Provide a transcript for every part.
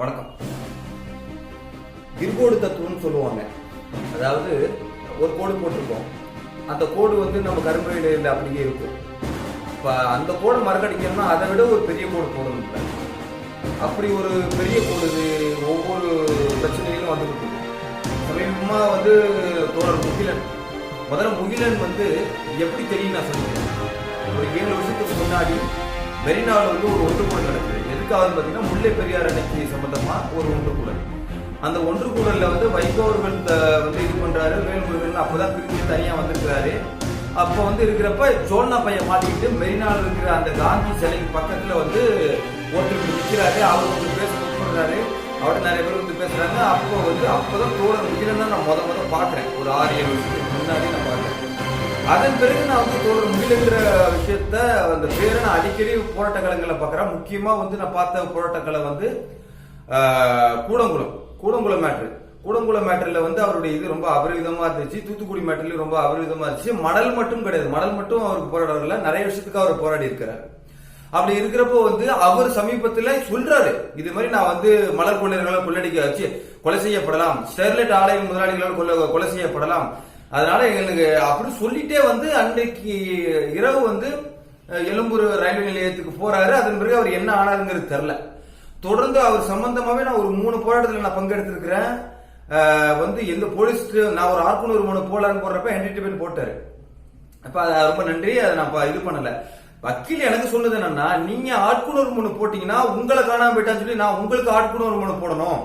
வணக்கம். இருகோடு தத்துவம்னு சொல்லுவாங்க. அதாவது ஒரு கோடு போட்டிருக்கோம். அந்த கோடு வந்து நம்ம கரும்பையில் அப்படியே இருக்கும். இப்போ அந்த கோடை மறக்கடிக்கணும்னா அதை விட ஒரு பெரிய கோடு போடணும் அப்படி ஒரு பெரிய கோடு ஒவ்வொரு பிரச்சனைகளும் வந்துட்டு சமீபமாக வந்து தோழர் முகிலன். முதல்ல முகிலன் வந்து எப்படி தெரியும் நான் சொல்லுவேன் ஒரு ஏழு வருஷத்துக்கு முன்னாடி மெரினாவில் வந்து ஒரு ஒன்றுகூடல் நடக்குது. எதுக்காக பார்த்தீங்கன்னா முல்லை பெரியார் அன்னைக்கு சம்பந்தமா ஒரு ஒன்றுகூடல் அந்த ஒன்றுகூடல்ல வந்து வைகோ அவர்கள் வந்து இது பண்றாரு வேல்முருகன் அப்பதான் பிரிஞ்சு தனியா வந்திருக்கிறாரு. அப்போ வந்து இருக்கிறப்ப ஜோன்னா பையன் மாட்டிக்கிட்டு மெரினாவில் இருக்கிற அந்த காந்தி சிலைக்கு பக்கத்துல வந்து ஒருத்தருக்கு நிற்கிறாரு அவர் வந்து பேச பண்றாரு அவர்கிட்ட நிறைய பேர் வந்து பேசுறாங்க. அப்போ வந்து அப்போதான் தோழர் விஜயன் தான் நான் முத முத பாக்குறேன் ஒரு ஆறு ஏழு வருஷத்துக்கு முன்னாடி நான் பாக்குறேன் அதன் பிறகு நான் வந்து தோழர் முகிலங்கிற விஷயத்த அந்த பேரை நான் அடிக்கடி போராட்ட களங்களை பார்க்குறேன். முக்கியமாக வந்து நான் பார்த்த போராட்டக்கலை வந்து கூடங்குளம் கூடங்குளம் மேட்ரு. கூடங்குளம் மேட்டரில் வந்து அவருடைய இது ரொம்ப அபரிவிதமாக இருந்துச்சு. தூத்துக்குடி மேட்டர்லயும் ரொம்ப அபரிவிதமாக இருந்துச்சு. மடல் மட்டும் கிடையாது. மடல் மட்டும் அவருக்கு போராடல நிறைய விஷயத்துக்கு அவர் போராடி இருக்கிறார். அப்படி இருக்கிறப்போ வந்து அவர் சமீபத்தில் சொல்றாரு. இது மாதிரி நான் வந்து மலர் கொள்ளையர்களை கொள்ளடிக்க வச்சு கொலை செய்யப்படலாம். ஸ்டெர்லைட் ஆலை முதலாளிகளால் கொலை கொலை செய்யப்படலாம். அதனால எங்களுக்கு அப்படி சொல்லிட்டே வந்து அன்றைக்கு இரவு வந்து எழும்பூர் ரயில்வே நிலையத்துக்கு போறாரு. அதன் பிறகு அவர் என்ன ஆனாருங்கிறது தெரில தொடர்ந்து அவர் சம்பந்தமாவே நான் ஒரு மூணு போராட்டத்தில் நான் பங்கெடுத்திருக்கிறேன். வந்து எந்த போலீஸ் நான் ஒரு ஆர்குனூர் மூணு போலான்னு போடுறப்ப என்டர்டைன்மெண்ட் போட்டாரு. அப்ப அது ரொம்ப நன்றி. அதை நான் இது பண்ணல. வக்கீல் எனக்கு சொன்னது என்னன்னா நீங்க ஆட்குணர் மனு போட்டீங்கன்னா உங்களை காணாம போயிட்டான்னு சொல்லி நான் உங்களுக்கு ஆட்குணர் மனு போடணும்.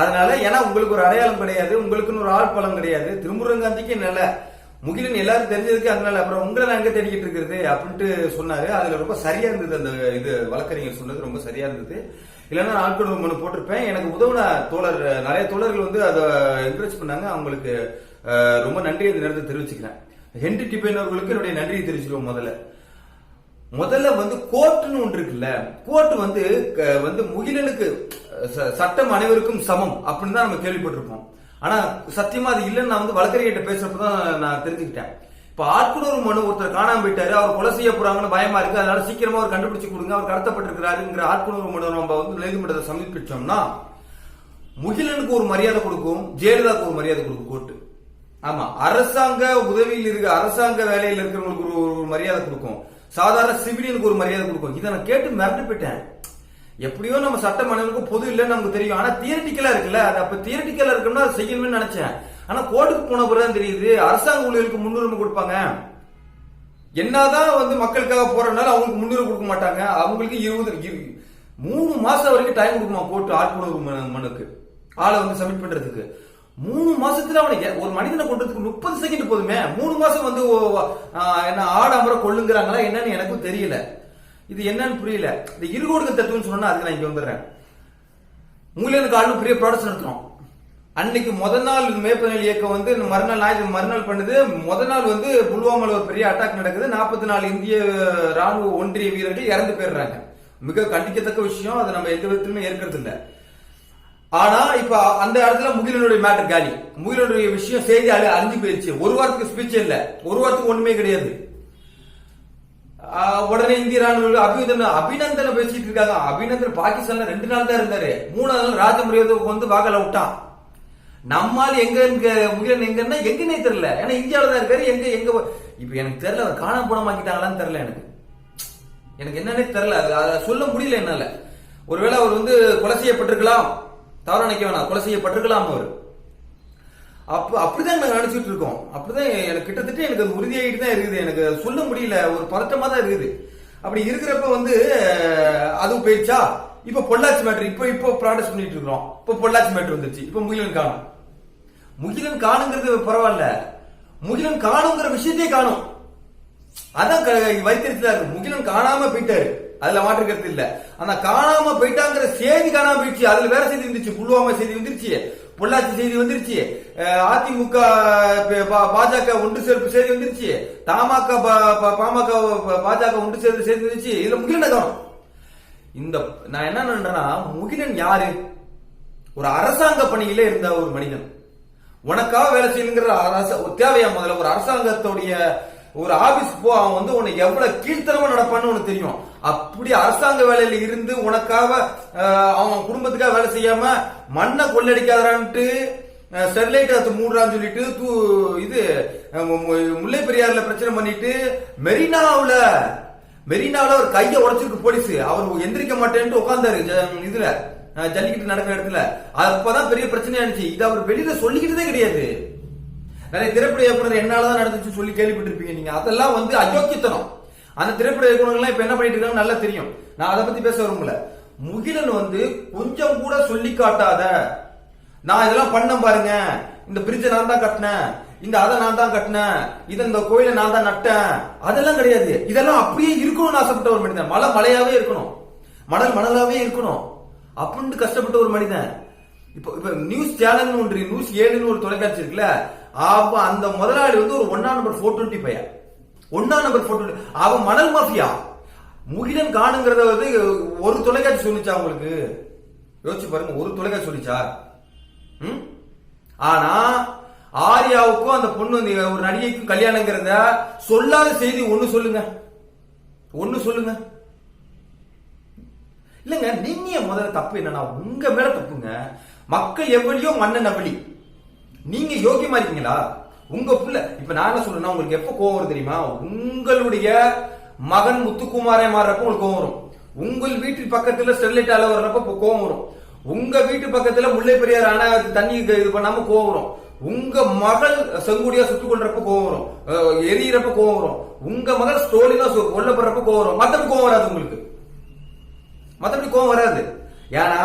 அதனால ஏன்னா உங்களுக்கு ஒரு அடையாளம் கிடையாது உங்களுக்குன்னு ஒரு ஆள் பலம் கிடையாது. திருமுருகாந்திக்கு நல்ல முகிலன் எல்லாரும் தெரிஞ்சதுக்கு அதனால அப்புறம் உங்களை நான் எங்க தேடிக்கிட்டு இருக்கிறது அப்படின்ட்டு சொன்னாரு. அதுல ரொம்ப சரியா இருந்தது அந்த இது வழக்கறிஞர் சொன்னது ரொம்ப சரியா இருந்தது. இல்லைன்னா நான் ஆட்கள் மனு போட்டிருப்பேன். எனக்கு உதவுன தோழர் நிறைய தோழர்கள் வந்து அதை என்கரேஜ் பண்ணாங்க. அவங்களுக்கு ரொம்ப நன்றி இந்த நேரத்தை தெரிவிச்சுக்கிறேன். ஹென்ரி டிபேன் அவர்களுக்கு என்னுடைய நன்றியை தெரிவிச்சிருவோம் முதல்ல. முதல்ல வந்து கோர்ட்னு ஒன்று இருக்குல்ல? கோர்ட் வந்து க- வந்து முகிலனுக்கு ச- சட்டம் அனைவருக்கும் சமம் அப்படின்னு தான் நம்ம கேள்விப்பட்டிருப்போம். ஆனா சத்தியமா அது இல்லைன்னு நான் வந்து வழக்கறிஞர்கிட்ட பேசுறப்பதான் நான் தெரிஞ்சுக்கிட்டேன். இப்ப ஆட்குணர் மனு ஒருத்தர் காணாம போயிட்டாரு அவர் கொலை செய்ய போறாங்கன்னு பயமா இருக்கு அதனால சீக்கிரமா அவர் கண்டுபிடிச்சு கொடுங்க அவர் கடத்தப்பட்டிருக்கிறாருங்கிற ஆட்குணர் மனு நம்ம வந்து நீதிமன்றத்தை சமர்ப்பிச்சோம்னா முகிலனுக்கு ஒரு மரியாதை கொடுக்கும் ஜெயலலிதாவுக்கு ஒரு மரியாதை கொடுக்கும் கோர்ட்டு. ஆமா அரசாங்க உதவியில் இருக்க அரசாங்க வேலையில் இருக்கிறவங்களுக்கு ஒரு ஒரு மரியாதை கொடுக்கும். சாதாரண சிவிலியனுக்கு ஒரு மரியாதை கொடுக்கும். இதை நான் கேட்டு மிரண்டு போயிட்டேன் எப்படியோ நம்ம சட்ட மனிதனுக்கு பொது இல்லைன்னு நமக்கு தெரியும். ஆனா தியரட்டிக்கலா இருக்குல்ல? அது அப்ப தியரட்டிக்கலா இருக்குன்னா அதை செய்யணும்னு நினைச்சேன். ஆனா கோர்ட்டுக்கு போன பிறகு தெரியுது. அரசாங்க ஊழியர்களுக்கு முன்னுரிமை கொடுப்பாங்க. என்னதான் வந்து மக்களுக்காக போறதுனால அவங்களுக்கு முன்னுரிமை கொடுக்க மாட்டாங்க. அவங்களுக்கு இருபது இரு- மூணு மாசம் வரைக்கும் டைம் கொடுக்குமா கோர்ட்டு ஆட்குணர்வு மனு- மனுக்கு. ஆளை வந்து சப்மிட் பண்றதுக்கு. மூணு மாசத்துல அவனுக்கு ஒரு மனிதனை கொண்டதுக்கு முப்பது செகண்ட் போதுமே. மூணு மாசம் வந்து என்ன ஆடாமற கொள்ளுங்கிறாங்களா என்னன்னு எனக்கும் தெரியல. இது என்னன்னு புரியல. இந்த இருகோடுக்கு தத்துவம் சொன்னா அதுக்கு நான் இங்க வந்துடுறேன். உங்களுக்கு ஆளும் பெரிய ப்ராடக்ட் நடத்துறோம். அன்னைக்கு முத நாள் மேற்பநெல் இயக்கம் வந்து இந்த மறுநாள் ஞாயிற்று மறுநாள் பண்ணுது. முத நாள் வந்து புல்வாமால ஒரு பெரிய அட்டாக் நடக்குது. நாற்பத்தி நாலு இந்திய ராணுவ ஒன்றிய வீரர்கள் இறந்து போயிடுறாங்க. மிக கண்டிக்கத்தக்க விஷயம். அதை நம்ம எந்த விதத்திலுமே ஏற்கிறது இல்லை ஆனா இப்ப அந்த இடத்துல முகிலனுடைய மேட்டர் காலி. முகிலனுடைய விஷயம் செய்தி அழி அழிஞ்சு போயிருச்சு. ஒரு வாரத்துக்கு ஸ்பீச் இல்ல. ஒரு வாரத்துக்கு ஒண்ணுமே கிடையாது. உடனே இந்திய ராணுவ அபிநந்தன அபிநந்தனை பேசிட்டு இருக்காங்க. அபிநந்தன் பாகிஸ்தான்ல ரெண்டு நாள் தான் இருந்தாரு. மூணாவது நாள் ராஜமுறையதுக்கு வந்து வாக்கல விட்டான். நம்மால் எங்க இருக்க முகிலன் எங்கன்னா எங்கன்னே தெரியல. ஏன்னா இந்தியாவில தான் இருக்காரு. எங்க எங்க இப்ப எனக்கு தெரியல அவர் காணாம போனமாக்கிட்டாங்களான்னு தெரியல எனக்கு. எனக்கு என்னன்னே தெரியல. அது அதை சொல்ல முடியல என்னால. ஒருவேளை அவர் வந்து கொலை செய்யப்பட்டிருக்கலாம். தவறு நினைக்க வேணாம் கொலை செய்யப்பட்டிருக்கலாம் அவர். அப்ப அப்படிதான் நாங்கள் நினைச்சிட்டு இருக்கோம். அப்படிதான் எனக்கு கிட்டத்தட்ட எனக்கு அது உறுதியாகிட்டு தான் இருக்குது. எனக்கு சொல்ல முடியல. ஒரு பதட்டமா தான் இருக்குது. அப்படி இருக்கிறப்ப வந்து அதுவும் போயிடுச்சா? இப்ப பொள்ளாச்சி மேட்ரு இப்ப இப்போ ப்ராடக்ட் பண்ணிட்டு இருக்கிறோம். இப்ப பொள்ளாச்சி மேட்ரு வந்துருச்சு. இப்ப முகிலன் காணும். முகிலன் காணுங்கிறது பரவாயில்ல. முகிலன் காணுங்கிற விஷயத்தையே காணும். அதான் வைத்திருக்கிறார் முகிலன் காணாம போயிட்டாரு. அதுல மாற்று கருத்து இல்ல. ஆனா காணாம போயிட்டாங்கிற செய்தி காணாம போயிடுச்சு. அதுல வேற செய்தி வந்துருச்சு. புல்வாமா செய்தி வந்துருச்சு. பொள்ளாச்சி செய்தி வந்துருச்சு. அதிமுக பாஜக ஒன்று சேர்ப்பு செய்தி வந்துருச்சு. தமாக பாமக பாஜக ஒன்று சேர்ப்பு செய்தி வந்துருச்சு. இதுல முகிலன் கவனம்? இந்த நான் என்ன நினைறேன்னா முகிலன் யாரு? ஒரு அரசாங்க பணியில இருந்த ஒரு மனிதன். உனக்காக வேலை செய்யணுங்கிற அரச தேவையா முதல்ல? ஒரு அரசாங்கத்துடைய ஒரு ஆபீஸ் போ அவன் வந்து உன்னை எவ்வளவு கீழ்த்தரமா நடப்பான்னு உனக்கு தெரியும். அப்படி அரசாங்க வேலையில இருந்து உனக்காக அவன் குடும்பத்துக்காக வேலை செய்யாம மண்ணை கொள்ளடிக்காதான்ட்டு ஸ்டெர்லைட் அது மூடுறான்னு சொல்லிட்டு தூ இது முல்லை பெரியாறுல பிரச்சனை பண்ணிட்டு மெரினாவுல மெரினாவில் ஒரு கையை உடச்சிருக்கு போலீஸ். அவர் எந்திரிக்க மாட்டேன்ட்டு உட்காந்தாரு ஜ- இதுல ஜல்லிக்கிட்டு ஜல்லிக்கட்டு நடக்கிற இடத்துல. அப்பதான் பெரிய பிரச்சனை ஆனிச்சு இது அவர் வெளியில சொல்லிக்கிட்டதே கிடையாது. நிறைய திரைப்பட இயக்குனர் என்னாலதான் நடந்துச்சு சொல்லி கேள்விப்பட்டிருப்பீங்க நீங்க. அதெல்லாம் வந்து அயோக்கியத்தனம். அந்த திரைப்பட இயக்குனர்கள்லாம் இப்ப என்ன பண்ணிட்டு இருக்காங்க நல்லா தெரியும். நான் அதை பத்தி பேச விரும்பல. முகிலன் வந்து கொஞ்சம் கூட சொல்லி காட்டாத நான் இதெல்லாம் பண்ண பாருங்க. இந்த பிரிட்ஜை நான் தான் கட்டினேன். இந்த அதை நான் தான் கட்டினேன். இது இந்த கோயிலை நான் தான் நட்டேன். அதெல்லாம் கிடையாது. இதெல்லாம் அப்படியே இருக்கணும்னு ஆசைப்பட்ட ஒரு மனிதன். மலை மலையாவே இருக்கணும். மணல் மணலாவே இருக்கணும். அப்படின்னு கஷ்டப்பட்ட ஒரு மனிதன். இப்போ இப்ப நியூஸ் சேனல் ஒன்று நியூஸ் ஏழுன்னு ஒரு தொலைக்காட்சி இருக்குல்ல அப்ப அந்த முதலாளி வந்து ஒரு ஒன்னா நம்பர் ஃபோர் டுவெண்ட்டி பையன் ஒன்னா நம்பர் ஃபோர் அவன் மணல் மாஃபியா. முகிலன் காணுங்கிறத வந்து ஒரு தொலைக்காட்சி சொல்லிச்சா உங்களுக்கு? யோசிச்சு பாருங்க ஒரு தொலைக்காட்சி சொல்லிச்சா? ம்? ஆனா ஆர்யாவுக்கும் அந்த பொண்ணு வந்து ஒரு நடிகைக்கும் கல்யாணங்கிறத சொல்லாத செய்தி ஒண்ணு சொல்லுங்க. ஒண்ணு சொல்லுங்க. இல்லங்க நீங்க முதல்ல தப்பு என்னன்னா உங்க மேல தப்புங்க. மக்கள் எவ்வளியோ மன்னன் அவளி நீங்க யோகியமா இருக்கீங்களா? உங்க புள்ள இப்ப நான் என்ன சொல்றேன்னா உங்களுக்கு எப்ப கோவம் வரும் தெரியுமா? உங்களுடைய மகன் முத்துக்குமாரே மாறுறப்ப உங்களுக்கு கோவம் வரும். உங்கள் வீட்டு பக்கத்துல ஸ்டெர்லைட் அலை வர்றப்ப கோவம் வரும். உங்க வீட்டு பக்கத்துல முல்லை பெரியார் அணை தண்ணி இது பண்ணாம கோவம் வரும். உங்க மகள் செங்குடியா சுட்டுக் கொள்றப்ப கோவம் வரும். எரியறப்ப கோவம் வரும். உங்க மகள் ஸ்டோலினா கொல்லப்படுறப்ப கோவம் வரும். மத்தபடி கோவம் வராது உங்களுக்கு. மத்தபடி கோவம் வராது. ஏன்னா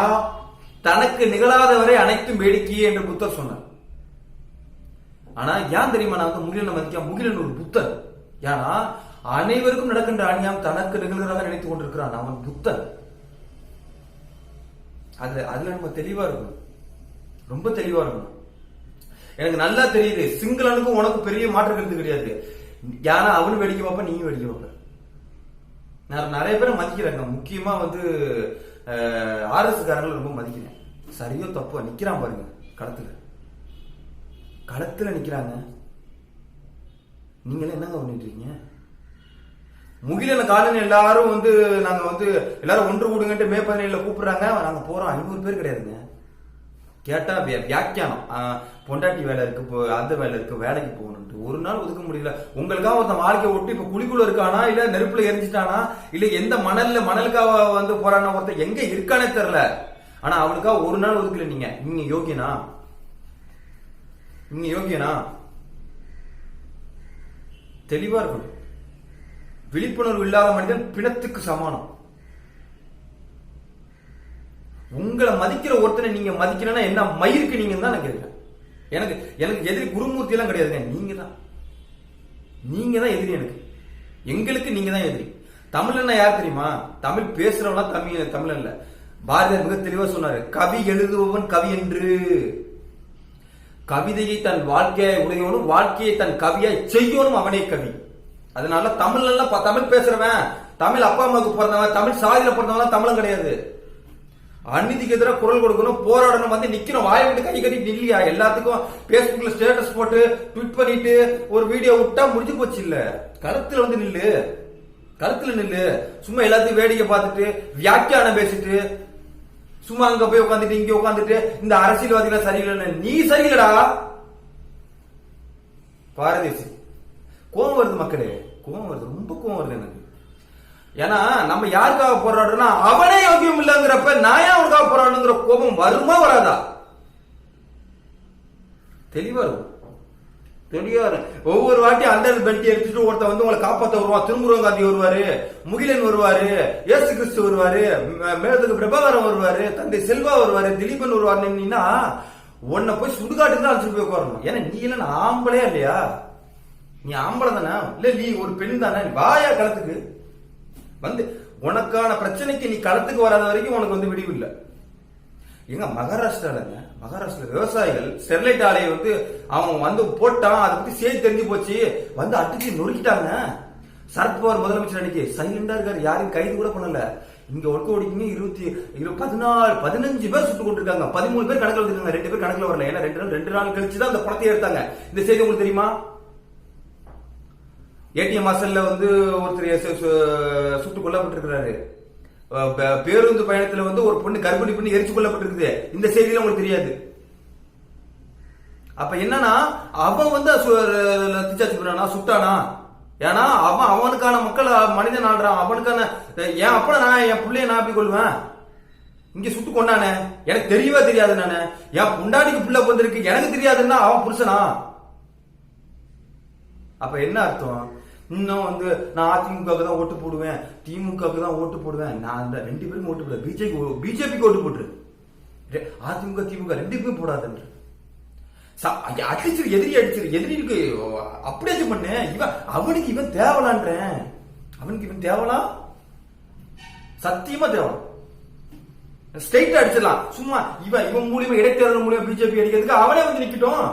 தனக்கு நிகழாதவரை அனைத்தும் வேடிக்கையே என்று புத்தர் சொன்னார். ஆனா ஏன் தெரியுமா நான் வந்து முகிலனை மதிக்க முகிலன் ஒரு புத்தன் ஏன்னா அனைவருக்கும் நடக்கின்ற அநியாயம் தனக்கு நிகழ்கிறதாக நினைத்துக் கொண்டிருக்கிறான். அவன் புத்தன் அதுல அதுல நம்ம தெளிவா இருக்கணும். ரொம்ப தெளிவா இருக்கணும். எனக்கு நல்லா தெரியுது. சிங்களனுக்கும் உனக்கு பெரிய மாற்றம் கருத்து கிடையாது. யாரா அவனும் வெடிக்க பார்ப்ப நீயும் வெடிக்க பார்ப்ப. நான் நிறைய பேரை மதிக்கிறேங்க முக்கியமா வந்து ஆர்எஸ் காரங்களை ரொம்ப மதிக்கிறேன். சரியோ தப்போ நிக்கிறான் பாருங்க கடத்துல களத்தில் நிற்கிறாங்க நீங்களே என்னங்க பண்ணிட்டு இருக்கீங்க முகிலன காலனி எல்லாரும் வந்து நாங்க வந்து எல்லாரும் ஒன்று கூடுங்கன்ட்டு மே பதினேழுல கூப்பிடுறாங்க. நாங்க போறோம். ஐநூறு பேர் கிடையாதுங்க. கேட்டா வியாக்கியானம். பொண்டாட்டி வேலை இருக்கு இப்போ அந்த வேலை இருக்கு வேலைக்கு போகணும்ட்டு ஒரு நாள் ஒதுக்க முடியல. உங்களுக்காக ஒருத்தன் வாழ்க்கையை ஒட்டி இப்ப குழிக்குள்ள இருக்கானா? இல்ல நெருப்புல எரிஞ்சிட்டானா? இல்ல எந்த மணல்ல மணலுக்காக வந்து போறானா? ஒருத்தன் எங்க இருக்கானே தெரியல. ஆனா அவனுக்காக ஒரு நாள் ஒதுக்கல நீங்க. நீங்க யோகினா நீங்க யோகியனா தெளிவா இருக்கணும். விழிப்புணர்வு இல்லாத மனிதன் பிணத்துக்கு சமானம். உங்களை மதிக்கிற ஒருத்தனை நீங்க மதிக்கணும்னா என்ன மயிருக்கு நீங்க தான் நான் கேட்கிறேன். எனக்கு எனக்கு எதிரி குருமூர்த்தி எல்லாம் கிடையாதுங்க. நீங்க தான் நீங்க தான் எதிரி எனக்கு. எங்களுக்கு நீங்க தான் எதிரி. தமிழ்னா யார் தெரியுமா? தமிழ் பேசுறவனா தமிழ் தமிழ் இல்ல. பாரதியார் மிக தெளிவா சொன்னாரு கவி எழுதுபவன் கவி என்று. கவிதையை தன் வாழ்க்கையை உடையவனும் வாழ்க்கையை தன் கவியாய் செய்யணும் அவனே கவி. அதனால தமிழ்ல எல்லாம் ப- தமிழ் பேசுறவன் தமிழ் அப்பா அம்மாவுக்கு பிறந்தவன் தமிழ் சாதியில பிறந்தவன் தமிழும் கிடையாது. அநீதிக்கு எதிராக குரல் கொடுக்கணும் போராடணும் வந்து நிக்கணும் வாயை விட்டு கை கட்டி நில்லையா? எல்லாத்துக்கும் பேஸ்புக்ல ஸ்டேட்டஸ் போட்டு ட்விட் பண்ணிட்டு ஒரு வீடியோ விட்டா முடிஞ்சு போச்சு இல்ல? கருத்துல வந்து நில்லு. கருத்துல நில்லு. சும்மா எல்லாத்தையும் வேடிக்கை பார்த்துட்டு வியாக்கியானம் பேசிட்டு சும்மா அங்க போய் உட்காந்துட்டு இங்க உட்காந்துட்டு இந்த அரசியல்வாதிகளை சரியில்லைன்னு. நீ சரியில்லடா. பாரதேசி. கோவம் வருது மக்களே. கோவம் வருது. ரொம்ப கோவம் வருது எனக்கு. ஏன்னா நம்ம யாருக்காக போராடுறோம்னா அவனே யோகியம் இல்லைங்கிறப்ப நான் ஏன் அவனுக்காக போராடுங்கிற கோபம் வருமா வராதா? தெளிவா இருக்கும். தெளிவா ஒவ்வொரு வாட்டி அந்த பெல்ட் எடுத்துட்டு ஒருத்தன் வந்து உங்களை காப்பாத்த வருவான் திருமுருகன் காந்தி வருவாரு முகிலன் வருவாரு ஏசு கிறிஸ்து வருவாரு மேலத்துக்கு பிரபாகரன் வருவாரு தந்தை செல்வா வருவாரு திலீபன் வருவாருன்னா உன்னை போய் சுடுகாட்டுக்கு தான் அழைச்சிட்டு போய் உட்காரணும். ஏன்னா நீ எல்லாம் ஆம்பளையா இல்லையா? நீ ஆம்பளை தானே? இல்ல நீ ஒரு பெண் தானே? நீ வாயா களத்துக்கு. வந்து உனக்கான பிரச்சனைக்கு நீ களத்துக்கு வராத வரைக்கும் உனக்கு வந்து விடிவு இல்லை. எங்க மகாராஷ்டிராலங்க மகாராஷ்டிர விவசாயிகள் ஸ்டெர்லைட் ஆலையை வந்து அவன் வந்து போட்டான் அதை பத்தி செய்தி தெரிஞ்சு போச்சு. வந்து அடிச்சு நொறுக்கிட்டாங்க. சரத்பவார் முதலமைச்சர் அன்னைக்கு சைலண்டா இருக்காரு. யாரையும் கைது கூட பண்ணல. இங்க ஒர்க் ஓடிக்கிங்க இருபத்தி இரு பதினாலு பதினஞ்சு பேர் சுட்டு கொண்டிருக்காங்க. பதிமூணு பேர் கணக்கில் வந்துருக்காங்க. ரெண்டு பேர் கணக்குல வரல. ஏன்னா ரெண்டு நாள் ரெண்டு நாள் கழிச்சு தான் அந்த படத்தை எடுத்தாங்க. இந்த செய்தி உங்களுக்கு தெரியுமா? ஏடிஎம் வாசல்ல வந்து ஒருத்தர் சு- சுட்டு கொல்லப்பட்டிருக்கிறாரு. பேருந்து பயணத்துல வந்து ஒரு பொண்ணு கர்ப்பிணி பண்ணி எரிச்சு கொல்லப்பட்டிருக்குது. இந்த செய்தியில உங்களுக்கு தெரியாது. அப்ப என்னன்னா அவன் வந்து திச்சாச்சு பண்ணானா சுட்டானா? ஏன்னா அவன் அவனுக்கான மக்கள் மனிதன் ஆடுறான் அவனுக்கான என் அப்பட நான் என் பிள்ளைய நான் அப்படி கொள்வேன் இங்க சுட்டு கொண்டானே? எனக்கு தெரியவே தெரியாது நானு. என் புண்டாடிக்கு பிள்ளை வந்திருக்கு எனக்கு தெரியாதுன்னா அவன் புருஷனா? அப்ப என்ன அர்த்தம்? இன்னும் வந்து நான் அதிமுகவுக்கு தான் ஓட்டு போடுவேன் திமுகவுக்கு தான் ஓட்டு போடுவேன். நான் அந்த ரெண்டு பேரும் ஓட்டு போடுவேன் பிஜேபி பிஜேபிக்கு ஓட்டு போட்டுரு. அதிமுக திமுக ரெண்டு பேரும் போடாதுன்ற அடிச்சிரு எதிரி அடிச்சிரு. எதிரிக்கு அப்படியே பண்ணு. இவன் அவனுக்கு இவன் தேவலான்றேன். அவனுக்கு இவன் தேவலா? சத்தியமா தேவலாம் ஸ்ட்ரைட் அடிச்சிடலாம். சும்மா இவன் இவன் மூலியமா இடைத்தேர்தல் மூலியமா பிஜேபி அடிக்கிறதுக்கு அவனே வந்து நிக்கட்டும்.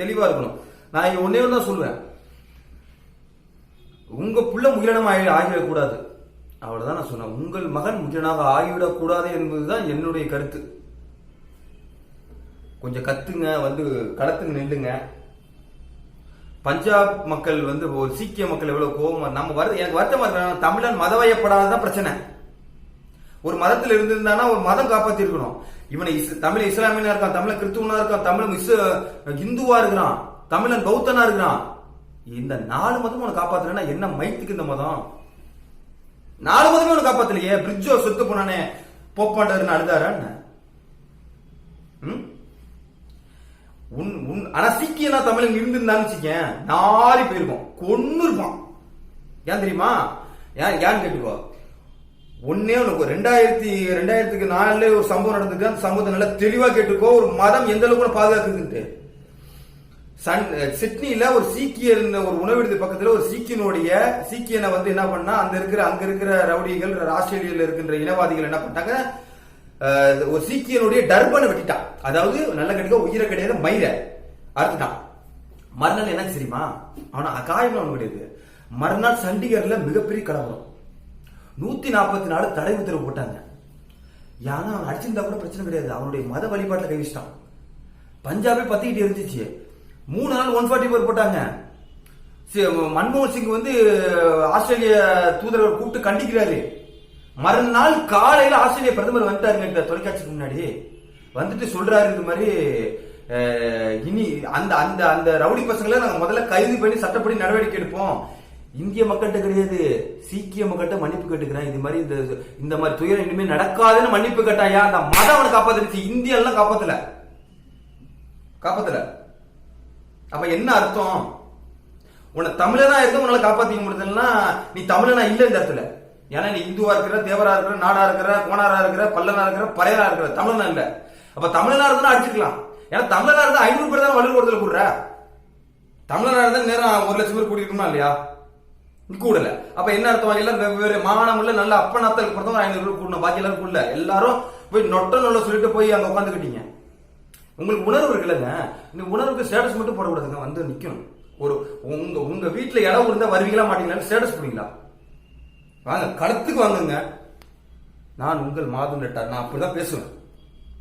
தெளிவா இருக்கணும். நான் இங்க ஒன்னே தான் சொல்லுவேன். உங்க புள்ள முயலனம் ஆகி ஆகிவிடக்கூடாது. அவ்வளவுதான் நான் சொன்னேன். உங்கள் மகன் முயலனாக ஆகிவிடக்கூடாது என்பதுதான் என்னுடைய கருத்து. கொஞ்சம் கத்துங்க வந்து களத்துக்கு நில்லுங்க. பஞ்சாப் மக்கள் வந்து ஒரு சீக்கிய மக்கள் எவ்வளவு கோபமா நம்ம வருது எனக்கு வருத்தமா இருக்கு. தமிழன் மதவயப்படாததான் பிரச்சனை. ஒரு மதத்தில் இருந்திருந்தானா ஒரு மதம் காப்பாத்தி இருக்கணும் இவனை இஸ்- தமிழ் இஸ்லாமியனா இருக்கான் தமிழ கிறிஸ்துவனா இருக்கான் தமிழன் இஸ் இந்துவா இருக்கிறான் தமிழன் பௌத்தனா இருக்கிறான். இந்த நாலு மதமும் உனக்கு காப்பாத்தலன்னா என்ன மைத்துக்கு இந்த மதம்? நாலு மதமே உனக்கு காப்பாத்தலையே. பிரிட்ஜோ செத்து போனானே. போப்பாண்டர்னு அழுதாரா என்ன? ம்? உன் உன் ஆனா சீக்கியனா தமிழன் இருந்திருந்தான்னு வச்சுக்கேன். நாரி போயிருப்போம் கொன்னு இருப்பான். ஏன் தெரியுமா? ஏன் ஏன்னு கேட்டுக்கோ? ஒன்னே உனக்கு ஒரு ரெண்டாயிரத்தி ரெண்டாயிரத்துக்கு நாலுல ஒரு சம்பவம் நடந்திருக்கு. அந்த சம்பவத்தை நல்லா தெளிவா கேட்டுக்கோ. ஒரு மதம் எந்த அளவுக்கு பாதுகாக்குதுன்ட்டு. சன் சிட்னில ஒரு சீக்கியர் ஒரு உணவிடுதி பக்கத்துல ஒரு சீக்கியனுடைய சீக்கியனை வந்து என்ன பண்ணா அங்க இருக்கிற அங்க இருக்கிற ரவுடிகள் ஆஸ்திரேலியால இருக்கின்ற இனவாதிகள் என்ன பண்ணாங்க ஒரு சீக்கியனுடைய டர்பனை வெட்டிட்டான். அதாவது நல்ல கிடைக்க உயிரை கிடையாது மயிரை. அறுத்துட்டான். மறுநாள் என்ன தெரியுமா? அவன அகாயம் அவன் கிடையாது மறுநாள் சண்டிகர்ல மிகப்பெரிய கலவரம் நூத்தி நாற்பத்தி நாலு தடை உத்தரவு போட்டாங்க. ஏன்னா அவன் அடிச்சிருந்தா கூட பிரச்சனை கிடையாது. அவனுடைய மத வழிபாட்டில் கைவிச்சிட்டான் பஞ்சாபே பத்திக்கிட்டு இருந்துச்சு. மூணு நாள் ஒன் ஃபார்ட்டி ஃபோர் போட்டாங்க. மன்மோகன் சிங் வந்து ஆஸ்திரேலிய தூதரவர் கூப்பிட்டு கண்டிக்கிறாரு. மறுநாள் காலையில ஆஸ்திரேலிய பிரதமர் வந்துட்டாருங்க தொலைக்காட்சிக்கு முன்னாடி. வந்துட்டு சொல்றாரு இந்த மாதிரி இனி அந்த அந்த அந்த ரவுடி பசங்களை நாங்க முதல்ல கைது பண்ணி சட்டப்படி நடவடிக்கை எடுப்போம். இந்திய மக்கள்கிட்ட கிடையாது. சீக்கிய மக்கள்கிட்ட மன்னிப்பு கேட்டுக்கிறேன். இது மாதிரி இந்த இந்த மாதிரி துயரம் இனிமே நடக்காதுன்னு மன்னிப்பு கேட்டாயா அந்த மதம் அவனை காப்பாத்திருச்சு இந்தியெல்லாம் காப்பாத்தல. காப்பாத்தல. அப்ப என்ன அர்த்தம்? உன்னை தமிழனா இருக்க உன்னால காப்பாத்திக்க முடியுதுன்னா நீ தமிழனா இல்ல இந்த இடத்துல. ஏன்னா நீ இந்துவா இருக்கிற தேவரா இருக்கிற நாடா இருக்கிற கோணாரா இருக்கிற பல்லனா இருக்கிற பறையரா இருக்கிற தமிழனா இல்ல. அப்ப தமிழனா இருந்தா அடிச்சுக்கலாம். ஏன்னா தமிழனா இருந்தா ஐநூறு பேர் தான் வள்ளுவரத்தில் கூடுற. தமிழனா இருந்தா நேரம் ஒரு லட்சம் பேர் கூடியிருக்குமா இல்லையா? கூடல. அப்ப என்ன அர்த்தம்? எல்லாம் வெவ்வேறு மாகாணம் உள்ள நல்ல அப்பனத்தல் பொறுத்தவரை ஐநூறு பேர் கூடணும். பாக்கி எல்லாரும் கூடல எல்லாரும் போய் நொட்ட நொல்ல சொல்லிட்டு போய் அங்க உட்காந்துக்கிட்டீங்க உங்களுக்கு உணர்வு இருக்குல்லங்க. இந்த உணர்வுக்கு ஸ்டேட்டஸ் மட்டும் போடக்கூடாதுங்க வந்து நிற்கணும் ஒரு உங்க உங்க வீட்டில் இடம் இருந்தா வருவீங்களா மாட்டீங்களா ஸ்டேட்டஸ் போடுவீங்களா? வாங்க களத்துக்கு வாங்குங்க. நான் உங்கள் மாதம் நட்டார். நான் அப்படிதான் பேசுவேன்.